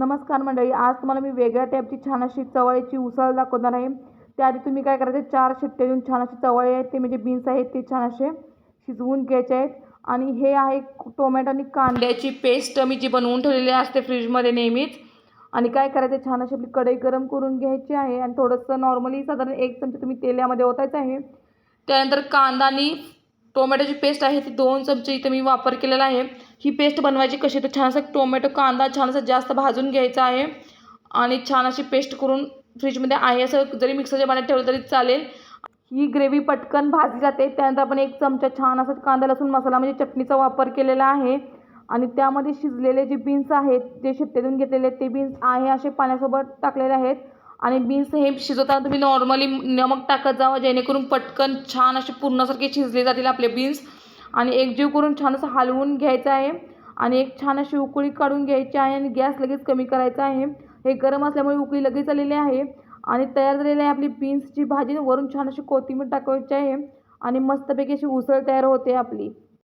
नमस्कार मंडळी आज तुम्हाला मी वेगळ्या टाईपची छान अशी चवळीची उसळ दाखवणार आहे. त्याआधी तुम्ही काय करायचं चार शिट्टे देऊन छान अशी चवळी आहेत ते म्हणजे बीन्स आहेत ते छान असे शिजवून घ्यायचे आहेत. आणि हे आहे टोमॅटो आणि कांद्याची पेस्ट मी जी बनवून ठेवलेली असते फ्रीजमध्ये नेहमीच. आणि काय करायचं छान अशी आपली कढई गरम करून घ्यायची आहे. आणि थोडंसं नॉर्मली साधारण एक चमचे तुम्ही तेलामध्ये ओतायचं आहे. त्यानंतर कांदा आणि टोमॅटोची पेस्ट आहे ती दोन चमचे इथं मी वापर केलेला आहे. ही पेस्ट बनवायची कशी तर छान असं टोमॅटो कांदा छान असं जास्त भाजून घ्यायचा आहे. आणि छान अशी पेस्ट करून फ्रीजमध्ये आहे. असं जरी मिक्सरच्या पाण्यात ठेवलं तरी चालेल. ही ग्रेव्ही पटकन भाजली जाते. त्यानंतर आपण एक चमचा छान असं कांदा लसूण मसाला म्हणजे चटणीचा वापर केलेला आहे. आणि त्यामध्ये शिजलेले जे बीन्स आहेत जे शिट्टे घेतलेले ते बीन्स आहे असे पाण्यासोबत टाकलेले आहेत. आणि बीन्स हे शिजवताना तुम्ही नॉर्मली नमक टाकत जावं जेणेकरून पटकन छान असे पूर्णसारखे शिजले जातील आपले बीन्स आणि एकजीव करून छान असं हलवून घ्यायचं आहे. आणि एक छान अशी उकळी काढून घ्यायची आहे आणि गॅस लगेच कमी करायचा आहे. हे गरम असल्यामुळे उकळी लगेच आलेली आहे. आणि तयार झालेली आहे आपली बीन्सची भाजी. वरून छान अशी कोथिंबीर टाकायची आहे. आणि मस्तपैकी अशी उसळ तयार होते आपली.